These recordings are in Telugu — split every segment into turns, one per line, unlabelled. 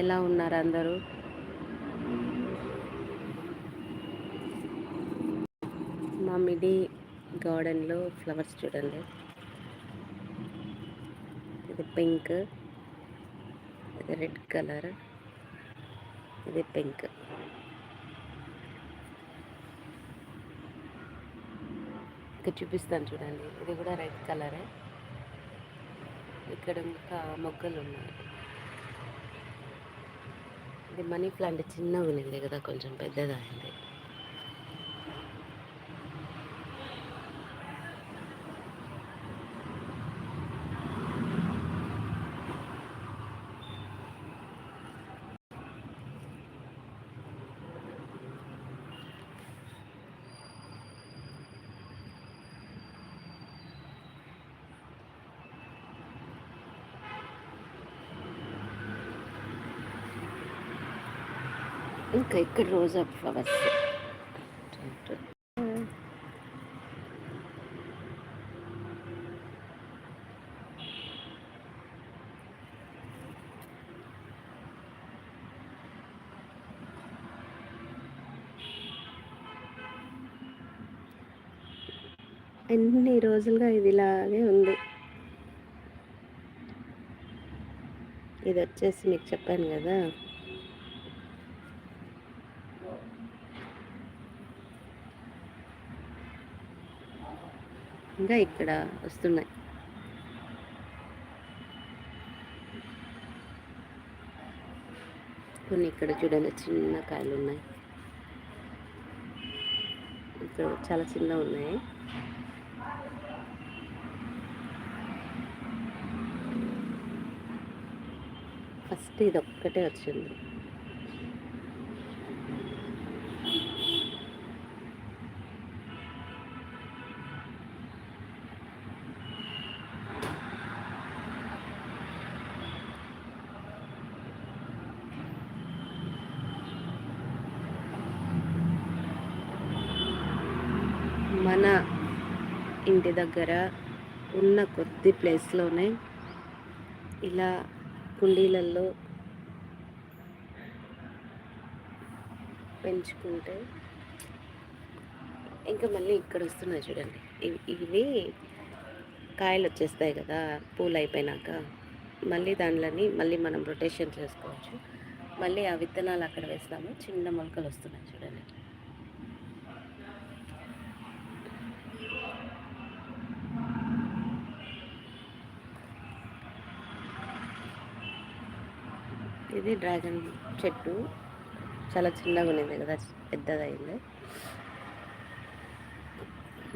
ఎలా ఉన్నారు అందరూ? మా మిడి గార్డెన్లో ఫ్లవర్స్ చూడండి. ఇది పింక్ ఇది రెడ్ కలర్ ఇది పింక్. ఇక్కడ చూపిస్తాను చూడండి. ఇది కూడా రెడ్ కలరే. ఇక్కడ ఇంకా మొగ్గలు ఉన్నాయి. ఇది మనీ ప్లాంట్ చిన్నగా ఉన్నింది కదా కొంచెం పెద్దదైంది ఇంకా ఇక్కడ రోజా ఫ్లవర్స్. ఎన్ని రోజులుగా ఇది ఇలాగే ఉంది. ఇది వచ్చేసి మీకు చెప్పాను కదా. ఇంకా ఇక్కడ వస్తున్నాయి. కొన్ని ఇక్కడ చూడండి చిన్న కాయలు ఉన్నాయి. ఇక్కడ చాలా చిన్న ఉన్నాయి. ఫస్ట్ ఇది ఒక్కటే వచ్చింది మన ఇంటి దగ్గర ఉన్న కొద్ది ప్లేస్లోనే ఇలా కుండీలలో పెంచుకుంటే ఇంకా మళ్ళీ ఇక్కడ వస్తున్నాయి చూడండి. ఇవి ఇవి కాయలు వచ్చేస్తాయి కదా పూలు అయిపోయినాక మళ్ళీ దానిలోని మళ్ళీ మనం రొటేషన్ చేసుకోవచ్చు. మళ్ళీ ఆ విత్తనాలు అక్కడ వేస్తాము. చిన్న మొలకలు వస్తున్నాయి చూడండి. ఇది డ్రాగన్ చెట్టు. చాలా చిన్నగా ఉన్నది కదా పెద్దదైంది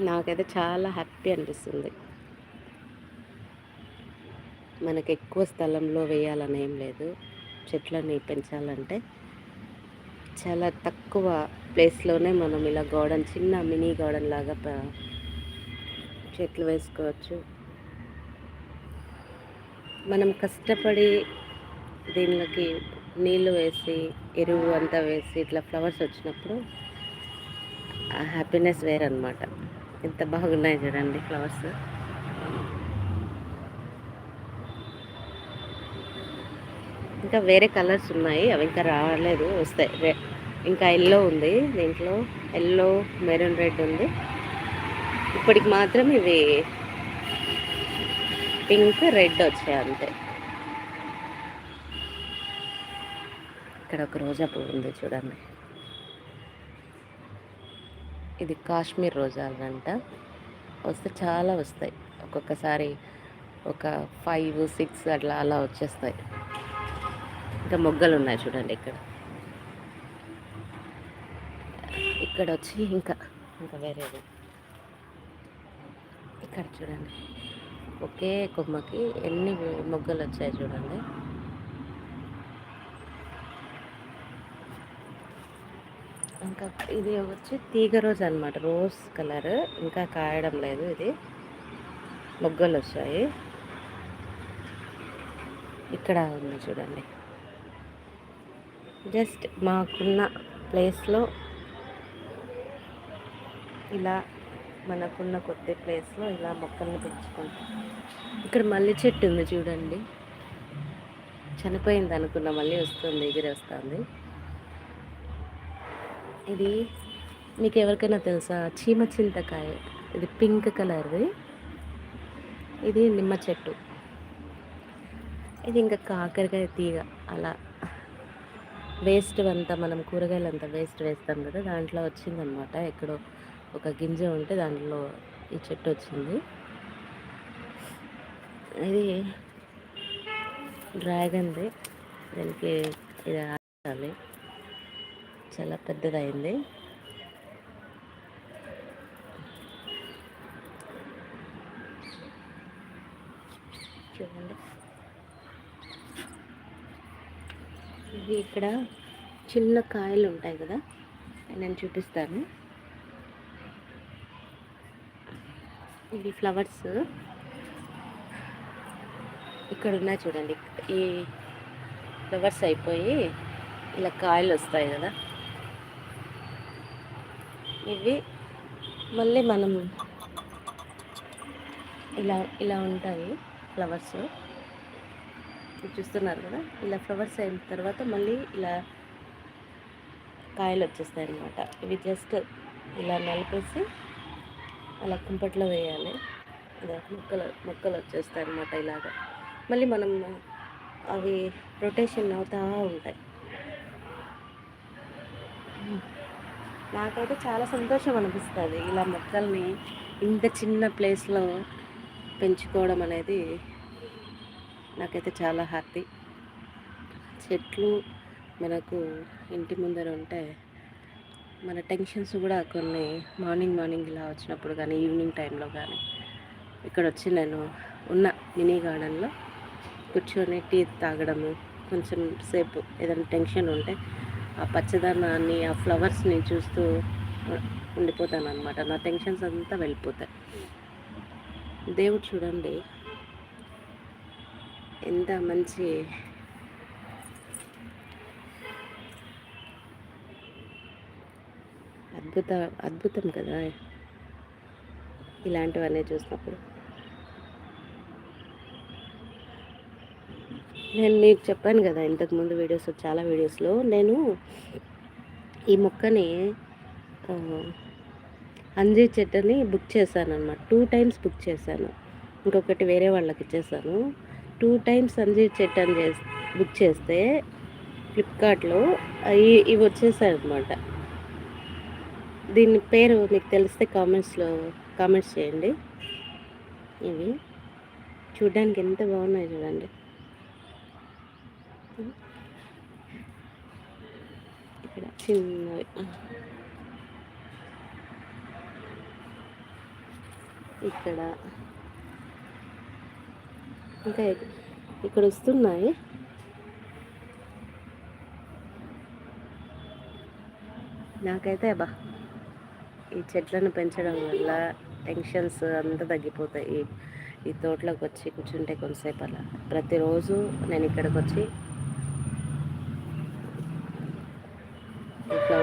నాకైతే చాలా హ్యాపీ అనిపిస్తుంది. మనకు ఎక్కువ స్థలంలో వేయాలని ఏం లేదు. చెట్లని పెంచాలంటే చాలా తక్కువ ప్లేస్లోనే మనం ఇలా గార్డెన్ చిన్న మినీ గార్డెన్ లాగా చెట్లు వేసుకోవచ్చు. మనం కష్టపడి దీనిలోకి నీళ్ళు వేసి ఎరువు అంతా వేసి ఇట్లా ఫ్లవర్స్ వచ్చినప్పుడు ఆ హ్యాపీనెస్ వేరనమాట ఎంత బాగున్నాయి చూడండి ఫ్లవర్స్. ఇంకా వేరే కలర్స్ ఉన్నాయి అవి ఇంకా రాలేదు వస్తాయి. ఇంకా ఎల్లో ఉంది దీంట్లో. ఎల్లో మెరూన్ రెడ్ ఉంది. ఇప్పటికి మాత్రం ఇవి పింక్ రెడ్ వచ్చాయి అంతే. ఇక్కడ ఒక రోజా పువ్వు ఉంది చూడండి. ఇది కాశ్మీర్ రోజాలంట వస్తే చాలా వస్తాయి. ఒక్కొక్కసారి ఒక ఫైవ్ సిక్స్ అట్లా అలా వచ్చేస్తాయి. ఇంకా మొగ్గలు ఉన్నాయి చూడండి ఇక్కడ. ఇక్కడ వచ్చి ఇంకా ఇంకా వేరేది ఇక్కడ చూడండి. ఒకే కొమ్మకి ఎన్ని మొగ్గలు వచ్చాయి చూడండి. ఇంకా ఇది వచ్చి తీగ రోజు అనమాట రోజ్ కలర్. ఇంకా కాయడం లేదు ఇది. మొగ్గలు వచ్చాయి. ఇక్కడ ఉంది చూడండి. జస్ట్ మాకున్న ప్లేస్లో ఇలా మనకున్న కొద్ది ప్లేస్లో ఇలా మొక్కల్ని పెంచుకుంటాం. ఇక్కడ మల్లె చెట్టు ఉంది చూడండి. చనిపోయింది అనుకున్న మళ్ళీ వస్తుంది ఎగిరి వస్తుంది ఇది మీకు ఎవరికైనా తెలుసా? చీమ చింతకాయ. ఇది పింక్ కలర్ది. ఇది నిమ్మ చెట్టు. ఇది ఇంకా కాకరకాయ తీగ. అలా. వేస్ట్ అంతా మనం కూరగాయలు అంతా వేస్ట్ వేస్తాం కదా దాంట్లో వచ్చిందనమాట ఎక్కడో ఒక గింజ ఉంటే దాంట్లో ఈ చెట్టు వచ్చింది. ఇది డ్రాగన్ది. దానికి ఇది ఆడాలి. చాలా పెద్దదైంది. చూడండి. ఇవి ఇక్కడ చిన్న కాయలు ఉంటాయి కదా నేను చూపిస్తాను. ఇవి ఫ్లవర్స్. ఇక్కడ ఉన్నాయి చూడండి. ఈ ఫ్లవర్స్ అయిపోయి ఇలా కాయలు వస్తాయి కదా. ఇవి మళ్ళీ మనం ఇలా ఇలా ఉంటాయి ఫ్లవర్స్. చూస్తున్నారు కదా? ఇలా ఫ్లవర్స్ అయిన తర్వాత మళ్ళీ ఇలా కాయలు వచ్చేస్తాయి అన్నమాట. ఇవి జస్ట్ ఇలా నలిపేసి అలా కుంపట్లో వేయాలి. ఇలా మొక్కలు మొక్కలు వచ్చేస్తాయి అన్నమాట ఇలాగా. మళ్ళీ మనం అవి రొటేషన్ అవుతూ ఉంటాయి. నాకైతే చాలా సంతోషం అనిపిస్తుంది ఇలా మొక్కల్ని ఇంత చిన్న ప్లేస్లో పెంచుకోవడం అనేది నాకైతే చాలా హ్యాపీ. చెట్లు మనకు ఇంటి ముందర ఉంటే మన టెన్షన్స్ కూడా కొన్ని మార్నింగ్ మార్నింగ్ ఇలా వచ్చినప్పుడు కానీ ఈవినింగ్ టైంలో కానీ ఇక్కడ వచ్చి నేను ఉన్న మినీ గార్డెన్లో కూర్చొని టీ తాగడము కొంచెం సేపు ఏదైనా టెన్షన్ ఉంటే ఆ పచ్చదనాన్ని ఆ ఫ్లవర్స్ని చూస్తూ ఉండిపోతాను అనమాట నా టెన్షన్స్ అంతా వెళ్ళిపోతాయి. దేవుడు చూడండి. ఎంత మంచి అద్భుత అద్భుతం కదా. ఇలాంటివన్నీ చూసినప్పుడు. నేను మీకు చెప్పాను కదా ఇంతకుముందు వీడియోస్ చాలా వీడియోస్లో నేను ఈ మొక్కని అంజీ చెట్టుని బుక్ చేశాను అనమాట టూ టైమ్స్ బుక్ చేశాను. ఇంకొకటి వేరే వాళ్ళకి ఇచ్చేసాను టూ టైమ్స్ అంజీ చెట్టు అని చేసి బుక్ చేస్తే ఫ్లిప్కార్ట్లో అవి ఇవి వచ్చేసాయి అనమాట దీని పేరు మీకు తెలిస్తే కామెంట్స్లో కామెంట్స్ చేయండి. ఇవి చూడ్డానికి ఎంత బాగున్నాయి చూడండి. ఇక్కడ చిన్నవి ఇక్కడ. ఇంకా ఇక్కడ వస్తున్నాయి. నాకైతే బా ఈ చెట్లను పెంచడం వల్ల టెన్షన్స్ అంతా తగ్గిపోతాయి. ఈ తోటలోకి వచ్చి కూర్చుంటే కొంతసేపు అలా ప్రతిరోజు నేను ఇక్కడికి వచ్చి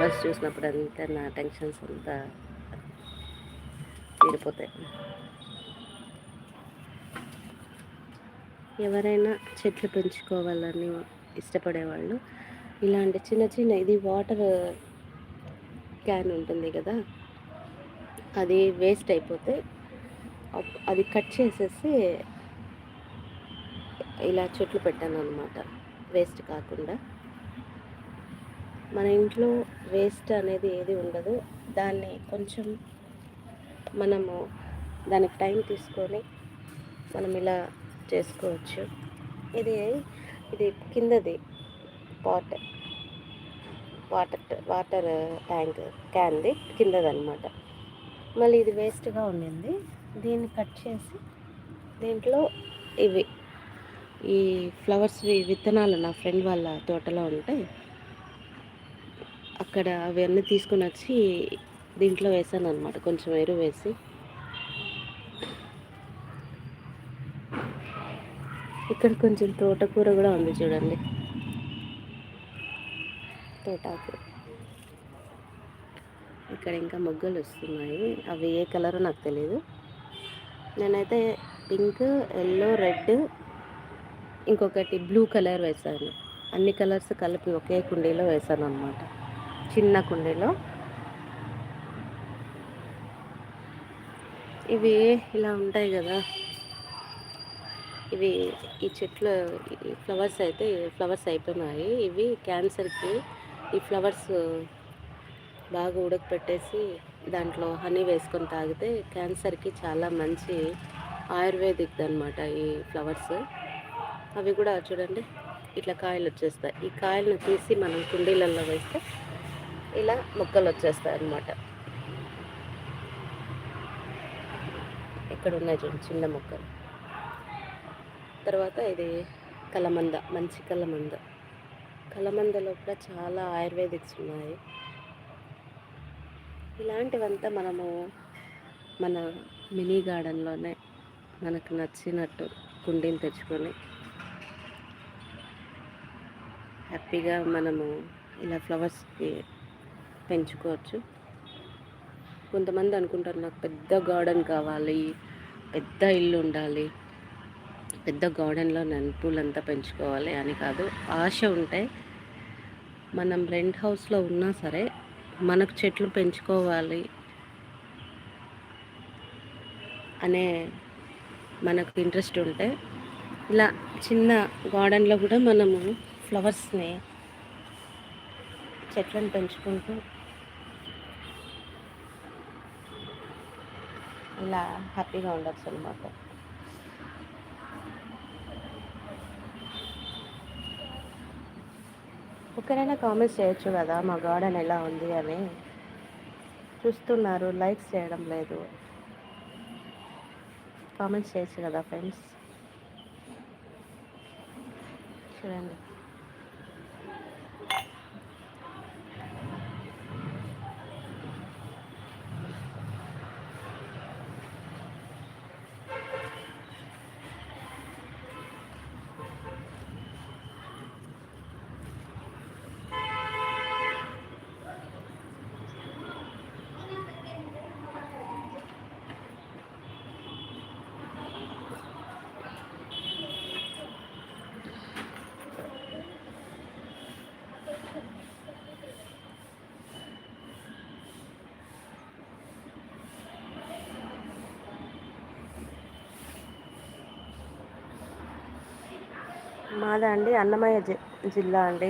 ఫస్ట్ చూసినప్పుడు అంతా నా టెన్షన్స్ అంతా తీరిపోతాయి. ఎవరైనా చెట్లు పెంచుకోవాలని ఇష్టపడేవాళ్ళు. ఇలాంటి చిన్న చిన్న ఇది వాటర్ క్యాన్ ఉంటుంది కదా అది వేస్ట్ అయిపోతే అది కట్ చేసేసి ఇలా చెట్లు పెట్టాను అనమాట వేస్ట్ కాకుండా. మన ఇంట్లో వేస్ట్ అనేది ఏది ఉండదు. దాన్ని కొంచెం మనము దానికి టైం తీసుకొని మనం ఇలా చేసుకోవచ్చు. ఇది ఇది కిందది పాట్ వాటర్ వాటర్ ట్యాంక్ క్యాన్ది కిందదనమాట. మళ్ళీ ఇది వేస్ట్గా ఉండింది. దీన్ని కట్ చేసి దీంట్లో ఇవి ఈ ఫ్లవర్స్ విత్తనాలు నా ఫ్రెండ్ వాళ్ళ తోటలో ఉంటే అక్కడ అవన్నీ తీసుకుని వచ్చి దీంట్లో వేసాను అనమాట కొంచెం ఎరువు వేసి. ఇక్కడ కొంచెం తోటకూర కూడా ఉంది చూడండి. తోటాకు. ఇక్కడ ఇంకా మొగ్గలు వస్తున్నాయి. అవి ఏ కలరో నాకు తెలియదు నేనైతే పింక్ ఎల్లో రెడ్ ఇంకొకటి బ్లూ కలర్ వేసాను. అన్ని కలర్స్ కలిపి ఒకే కుండీలో వేసాను అనమాట చిన్న కుండీలో. ఇవి ఇలా ఉంటాయి కదా. ఇవి ఈ చెట్లు ఈ ఫ్లవర్స్ అయితే ఫ్లవర్స్ అయిపోయినాయి. ఇవి క్యాన్సర్కి ఈ ఫ్లవర్స్ బాగా ఉడకపెట్టేసి దాంట్లో హనీ వేసుకొని తాగితే క్యాన్సర్కి చాలా మంచి ఆయుర్వేదిక్ అనమాట ఈ ఫ్లవర్స్. అవి కూడా చూడండి ఇట్లా కాయలు వచ్చేస్తాయి. ఈ కాయలను తీసి మనం కుండీలలో వేస్తే ఇలా మొక్కలు వచ్చేస్తాయి అన్నమాట ఇక్కడ ఉన్నాయి చూడండి చిన్న మొక్కలు. తర్వాత ఇది కలమంద మంచి కలమంద. కలమందలో కూడా చాలా ఆయుర్వేదిక్స్ ఉన్నాయి. ఇలాంటివంతా మనము మన మినీ గార్డెన్లోనే మనకు నచ్చినట్టు కుండీని తెచ్చుకొని హ్యాపీగా మనము ఇలా ఫ్లవర్స్కి పెంచుకోవచ్చు. కొంతమంది అనుకుంటారు నాకు పెద్ద గార్డెన్ కావాలి పెద్ద ఇల్లు ఉండాలి పెద్ద గార్డెన్లో నన్ను పూలంతా పెంచుకోవాలి అని కాదు. ఆశ ఉంటే మనం రెంట్ హౌస్లో ఉన్నా సరే మనకు చెట్లు పెంచుకోవాలి అనే మనకు ఇంట్రెస్ట్ ఉంటే ఇలా చిన్న గార్డెన్లో కూడా మనము ఫ్లవర్స్ని చెట్లను పెంచుకుంటూ ఇలా హ్యాపీగా ఉండొచ్చు అనమాట ఒకరైనా కామెంట్స్ చేయొచ్చు కదా మా గార్డెన్ ఎలా ఉంది అని. చూస్తున్నారు లైక్స్ చేయడం లేదు. కామెంట్స్ చేయొచ్చు కదా ఫ్రెండ్స్. చూడండి. మాదా అండి? అన్నమయ్య జిల్లా అండి.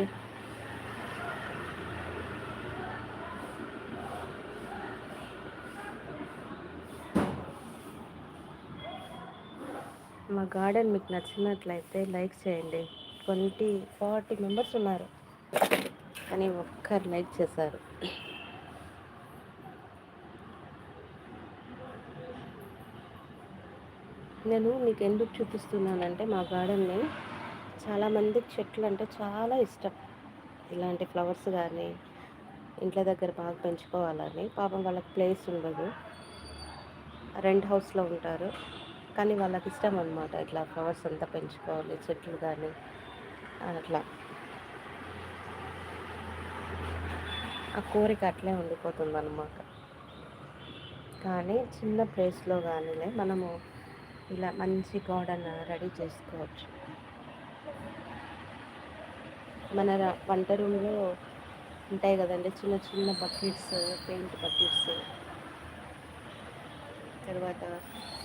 మా గార్డెన్ మీకు నచ్చినట్లయితే లైక్ చేయండి. ట్వంటీ ఫార్టీ మెంబర్స్ ఉన్నారు. కానీ ఒక్కరు లైక్ చేశారు. నేను మీకు ఎందుకు చూపిస్తున్నానంటే మా గార్డెన్ని చాలామందికి చెట్లు అంటే చాలా ఇష్టం. ఇలాంటి ఫ్లవర్స్ కానీ ఇంట్లో దగ్గర బాగా పెంచుకోవాలని. పాపం వాళ్ళకి ప్లేస్ ఉండదు. రెంట్ హౌస్లో ఉంటారు. కానీ వాళ్ళకి ఇష్టం అనమాట ఇట్లా ఫ్లవర్స్ అంతా పెంచుకోవాలి చెట్లు కానీ అట్లా. ఆ కోరిక అట్లే ఉండిపోతుంది అనమాట కానీ చిన్న ప్లేస్లో కానీ మనము ఇలా మంచి గార్డెన్ రెడీ చేసుకోవచ్చు. మన వంట రూమ్లో ఉంటాయి కదండి చిన్న చిన్న బకెట్స్ పెయింట్ బకెట్స్. తర్వాత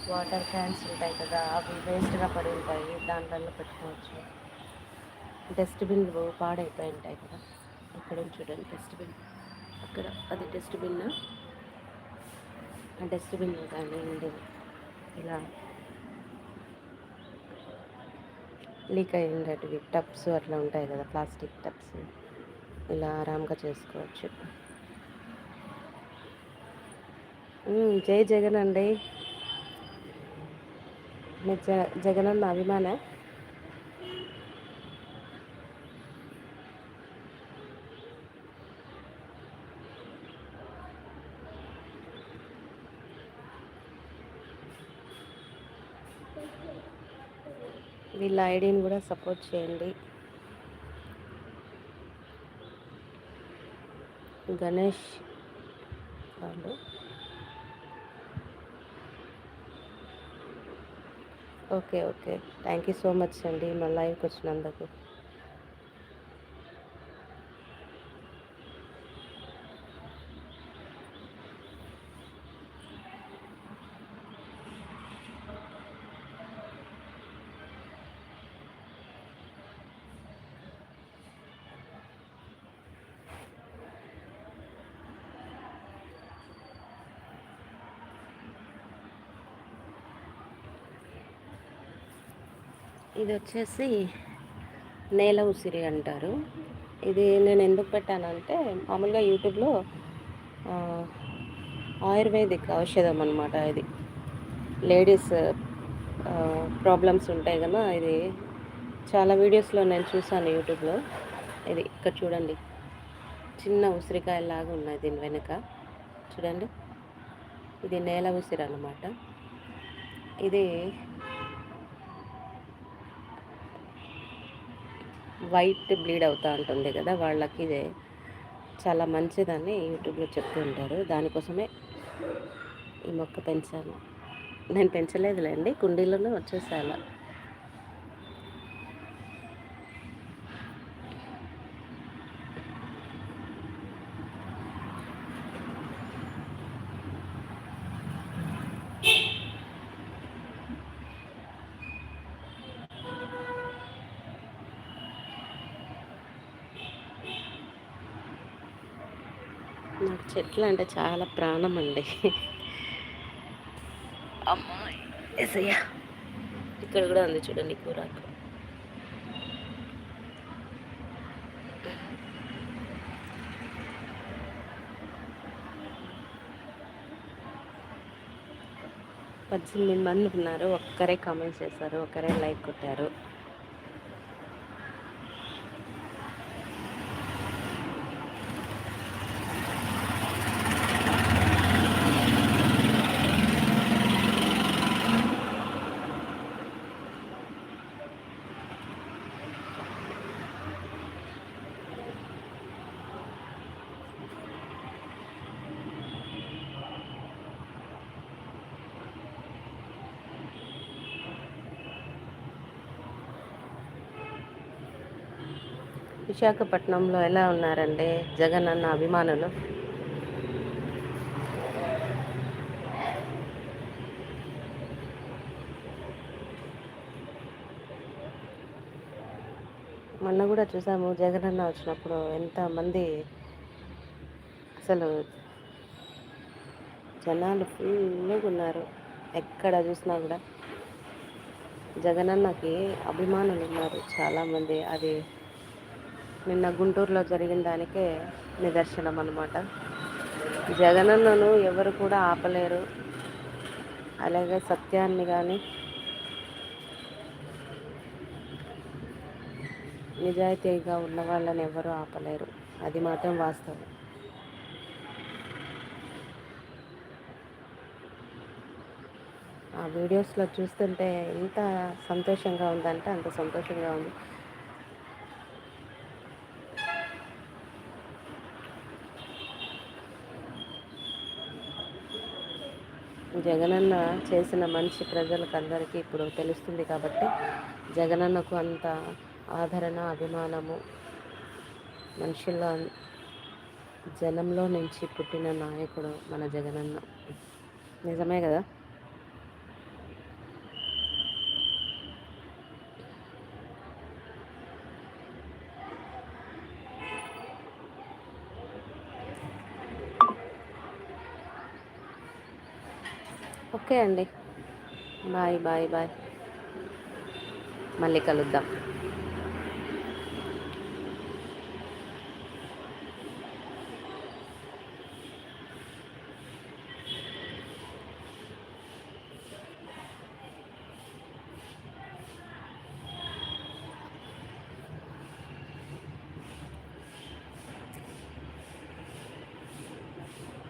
వాటర్ క్యాన్స్ ఉంటాయి కదా అవి వేస్ట్గా పడి ఉంటాయి దాంట్లో పెట్టుకోవచ్చు. డస్ట్బిన్లు పాడైపోయి ఉంటాయి కదా అక్కడ చూడండి డస్ట్బిన్ అక్కడ అది డస్ట్బిన్ ఆ? డస్ట్బిన్ కానీ ఉండేది. ఇలా లీక్ అయ్యేటవి టబ్స్ అట్లా ఉంటాయి కదా ప్లాస్టిక్ టబ్స్. ఇలా ఆరామ్గా చేసుకోవచ్చు. జై జగన్ అండి. జగనన్న అభిమాన? వీళ్ళ ఐడిని కూడా సపోర్ట్ చేయండి. గణేష్ వాళ్ళు. Okay okay. Thank you so much అండి మా లైవ్కి వచ్చినందుకు. ఇది వచ్చేసి నేల ఉసిరి అంటారు. ఇది నేను ఎందుకు పెట్టానంటే మామూలుగా యూట్యూబ్లో ఆయుర్వేదిక్ ఔషధం అనమాట ఇది. లేడీస్ ప్రాబ్లమ్స్ ఉంటాయి కదా ఇది చాలా వీడియోస్లో నేను చూసాను యూట్యూబ్లో. ఇది ఇక్కడ చూడండి. చిన్న ఉసిరికాయలాగా ఉన్నాయి దీని వెనుక. చూడండి. ఇది నేల ఉసిరి అనమాట ఇది వైట్ బ్లీడ్ అవుతూ ఉంటుంది కదా వాళ్ళకి ఇదే. చాలా మంచిదని యూట్యూబ్లో చెప్తూ ఉంటారు. దానికోసమే ఈ మొక్క పెంచాను. నేను పెంచలేదులేండి కుండీలోనే వచ్చేసా అలా నాకు చెట్లు అంటే చాలా ప్రాణం అండి అమ్మాయి ఎసయ్యా ఇక్కడ కూడా ఉంది చూడండి కూరాకు. పద్దెనిమిది మంది ఉన్నారు. ఒక్కరే కామెంట్స్ చేశారు ఒక్కరే లైక్ కొట్టారు. విశాఖపట్నంలో ఎలా ఉన్నారండి? జగన్ అన్న అభిమానులు? మొన్న కూడా చూసాము జగన్ అన్న వచ్చినప్పుడు ఎంతమంది అసలు జనాలు ఫుల్గా ఉన్నారు. ఎక్కడ చూసినా కూడా జగనన్నకి అభిమానులు ఉన్నారు చాలామంది. అది నిన్న గుంటూరులో జరిగిన దానికే నిదర్శనం అనమాట జగనన్నను ఎవరు కూడా ఆపలేరు. అలాగే సత్యాన్ని కానీ నిజాయితీగా ఉన్న వాళ్ళని ఎవరు ఆపలేరు. అది మాత్రం వాస్తవం. ఆ వీడియోస్లో చూస్తుంటే ఎంత సంతోషంగా ఉందంటే అంత సంతోషంగా ఉంది. జగనన్న చేసిన మంచి ప్రజలకు అందరికీ ఇప్పుడు తెలుస్తుంది కాబట్టి జగనన్నకు అంత ఆదరణ అభిమానము మనుషుల్లో జనంలో నుంచి పుట్టిన నాయకుడు మన జగనన్న. నిజమే కదా? ఓకే అండి. Bye bye bye. మళ్ళీ కలుద్దాం.